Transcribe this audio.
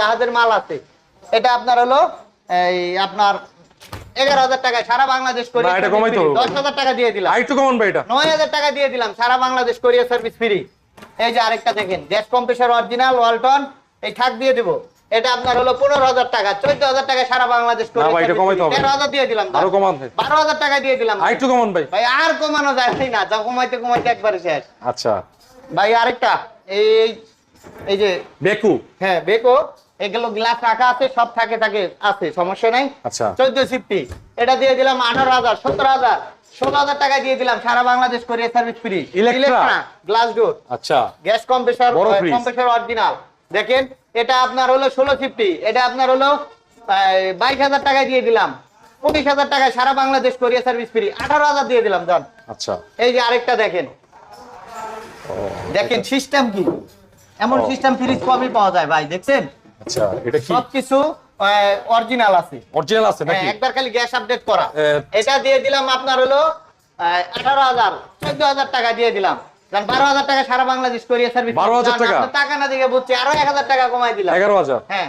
জাহাজের মাল আছে। এটা আপনার হলো এই আপনার এগারো হাজার টাকায় সারা বাংলাদেশ না, এটা কমাই তো। দশ হাজার টাকা দিয়ে দিলাম। আর একটু কমান ভাই এটা। নয় হাজার টাকা দিয়ে দিলাম সারা বাংলাদেশ কোরিয়ার সার্ভিস ফ্রি এই যে আরেকটা দেখেন গ্যাস কম্প্রেসার অরিজিনাল ওয়ালটন এই থাক দিয়ে দিব। এটা আপনার হলো পনেরো হাজার টাকা চোদ্দ হাজার টাকা সারা বাংলাদেশ না ভাই, এটা কমাইতে হবে। তেরো হাজার দিয়ে দিলাম আরও কমান বারো হাজার টাকা দিয়ে দিলাম। আর একটু কমান ভাই। ভাই আর কমানো যায় না যা কমাইতে কমাইতে একবারে শেষ। আচ্ছা। ভাই আরেকটা এই এই যে বেকু। হ্যাঁ বেকো। এগুলো গ্লাস রাখা আছে সব থাকে থাকে আছে সমস্যা নাই। আচ্ছা। চোদ্দ সিফটি এটা দিয়ে দিলাম আঠারো হাজার সতেরো হাজার ষোলো হাজার টাকা দিয়ে দিলাম সারা বাংলাদেশ কোরিয়ার সার্ভিস ফ্রি? গ্লাস ডোর আচ্ছা। গ্যাস কম্প্রেসর কম্প্রেসর অরিজিনাল দেখেন এটা আপনার হলো ষোলো ফিফটি এটা আপনার হলো বাইশ হাজার টাকায় দিয়ে দিলাম। পঁচিশ হাজার টাকায় সারা বাংলাদেশ কোরিয়া সার্ভিস ফ্রি আঠারো হাজার দিয়ে দিলাম জান আচ্ছা। এই যে আরেকটা দেখেন। দেখেন সিস্টেম কি? এমন সিস্টেম ফ্রিজ কমই পাওয়া যায় ভাই দেখছেন? আচ্ছা এটা কি? সবকিছু অরিজিনাল আছে। অরিজিনাল আছে নাকি? হ্যাঁ, একবার খালি গ্যাস আপডেট করা। এটা দিয়ে দিলাম আপনার হলো আঠারো হাজার চোদ্দ হাজার টাকা দিয়ে দিলাম। কারণ বারো হাজার টাকা সারা বাংলাদেশ কোরিয়া সার্ভিস 12,000 টাকা? টাকা না দিয়ে বুঝছি আরও এক হাজার টাকা কমাই দিলাম। এগারো হাজার? হ্যাঁ।